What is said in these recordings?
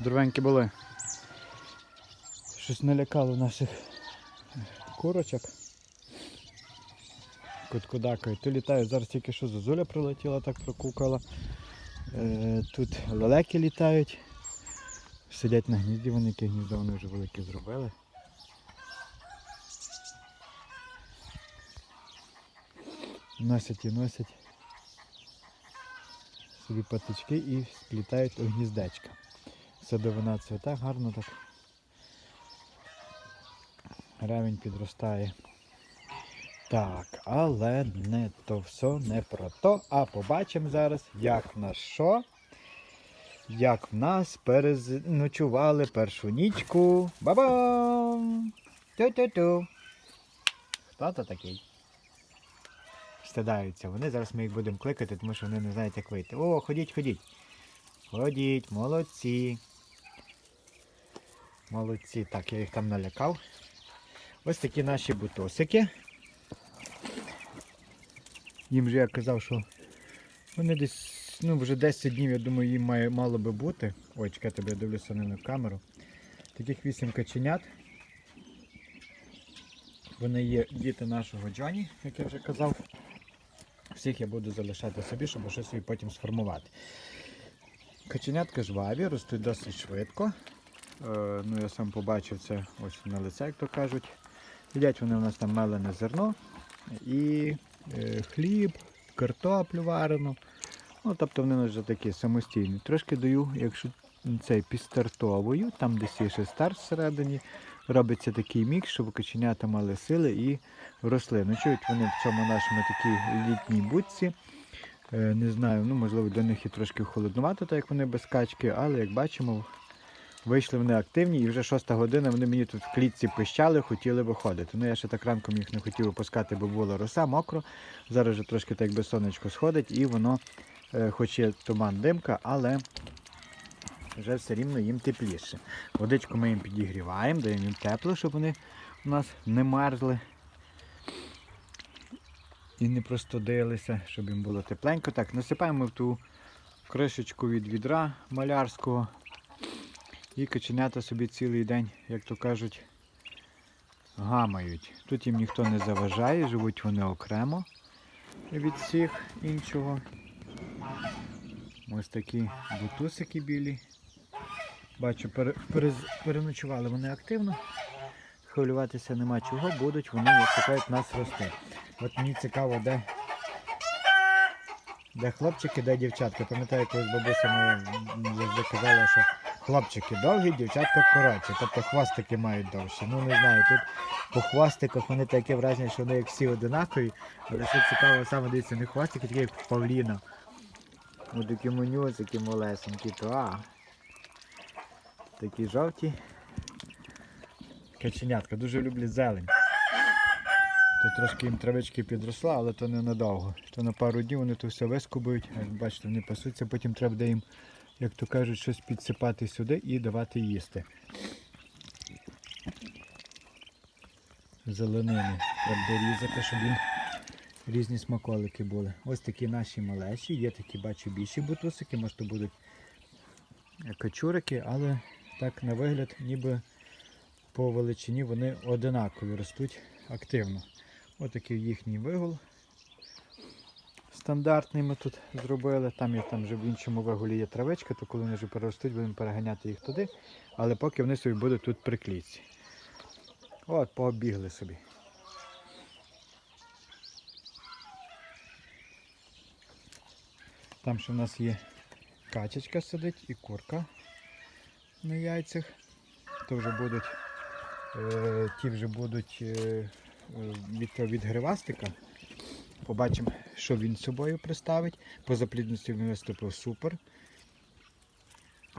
Дровенькі були. Щось налякало наших курочок. Куткудакою. То літають, зараз тільки що зозуля прилетіла, так прокукала. Е, тут лелеки літають. Сидять на гнізді, вони яке гніздо вони вже велике зробили. Носять і носять собі патички і сплітають у гніздечка. Садовина цвіте гарно так. Ревень підростає. Так, але не то все не про то. А побачимо зараз, як в нас що. Як в нас переночували першу нічку. Ба-бам! Тю-тю-тю. Хто то такий? Стидаються вони. Зараз ми їх будемо кликати, тому що вони не знають, як вийти. О, ходіть, ходіть. Ходіть, молодці. Молодці. Так, я їх там налякав. Ось такі наші бутосики. Їм же я казав, що вони десь, ну вже 10 днів, я думаю, їм має, мало би бути. Ой, чекайте, я дивлюся не на камеру. Таких 8 каченят. Вони є діти нашого Джоні, як я вже казав. Всіх я буду залишати собі, щоб щось собі потім сформувати. Каченятка жваві, ростуть досить швидко. Е, ну, я сам побачив це ось на лице, як то кажуть. Їдять вони у нас там мелене зерно і е, хліб, картоплю варену. Ну, тобто вони вже такі самостійні. Трошки даю, якщо цей підстартовую, там десь є ще старт всередині. Робиться такий мікс, щоб каченята мали сили і росли. Ночують вони в цьому нашому такій літній будці. Е, Не знаю, ну можливо для них і трошки холоднувато, так як вони без качки, але як бачимо, вийшли вони активні і вже шоста година вони мені тут в клітці пищали, хотіли виходити. Ну я ще так ранком їх не хотів випускати, бо була роса, мокро. Зараз вже трошки так би сонечко сходить і воно, е, хоч є туман димка, але вже все рівно їм тепліше. Водичку ми їм підігріваємо, даємо їм тепло, щоб вони у нас не мерзли. І не простудилися, щоб їм було тепленько. Так, насипаємо в ту кришечку від відра малярського. І каченята собі цілий день, як то кажуть, гамають. Тут їм ніхто не заважає, живуть вони окремо від всіх іншого. Ось такі бутусики білі. Бачу, пере- перез- переночували вони активно. Хвилюватися нема чого, будуть вони, як нас рости. От мені цікаво, де, де хлопчики, де дівчатка. Пам'ятаю, колись бабуся моя завжди казала, що хлопчики довгі, дівчатка коротші. Тобто хвостики мають довші. Ну не знаю, тут по хвостиках вони таке враження, що вони як всі одинакові. Але що цікаво, саме дивіться, не хвостики, такі як Павліна. Ось такі манюсики малесенькі, то а. Такі жовті. Каченятка, дуже люблять зелень. То трошки їм травички підросла, але то ненадовго. То на пару днів вони то все вискубують, бачите, вони пасуться, потім треба буде їм, як то кажуть, щось підсипати сюди і давати їсти. Зеленини треба різати, щоб їм різні смаколики були. Ось такі наші малеші, є такі, бачу, більші бутусики, може то будуть качурики, але так на вигляд, ніби по величині вони одинакові ростуть активно. Отакий їхній вигул. Стандартний ми тут зробили. Там є там вже в іншому вигулі є травичка, то коли вони вже переростуть, будемо переганяти їх туди. Але поки вони собі будуть тут при клітці. От, пообігли собі. Там ще в нас є качечка сидить і курка на яйцях. То вже будуть, е, ті вже будуть е, е, від, від гривастика. Побачимо, що він з собою представить. По заплідності він виступив супер.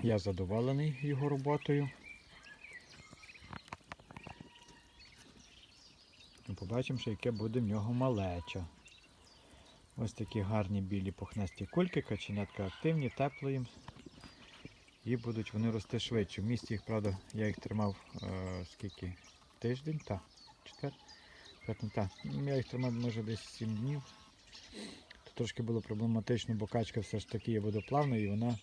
Я задоволений його роботою. Ну, Побачимо, що яке буде в нього малеча. Ось такі гарні білі пухнасті кульки, каченятка активні, тепло їм. І будуть вони рости швидше. В місті їх, правда, я їх тримав е, скільки? Тиждень? Так. Четвер? Так. Ну, Я їх тримав може десь 7 днів. То трошки було проблематично, бо качка все ж таки є водоплавна і вона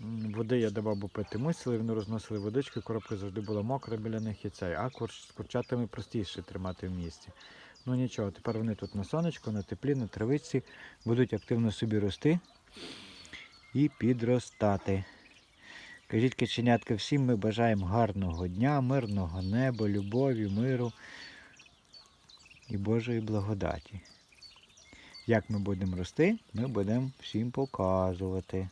Води я давав, бо пити мусили, вони розносили водичку, коробка завжди була мокра біля них і цей. А курч, з курчатами простіше тримати в місці. Ну нічого, тепер вони тут на сонечку, на теплі, на травиці будуть активно собі рости і підростати. Кажіть, каченятка, всім ми бажаємо гарного дня, мирного неба, любові, миру і Божої благодаті. Як ми будемо рости, ми будемо всім показувати.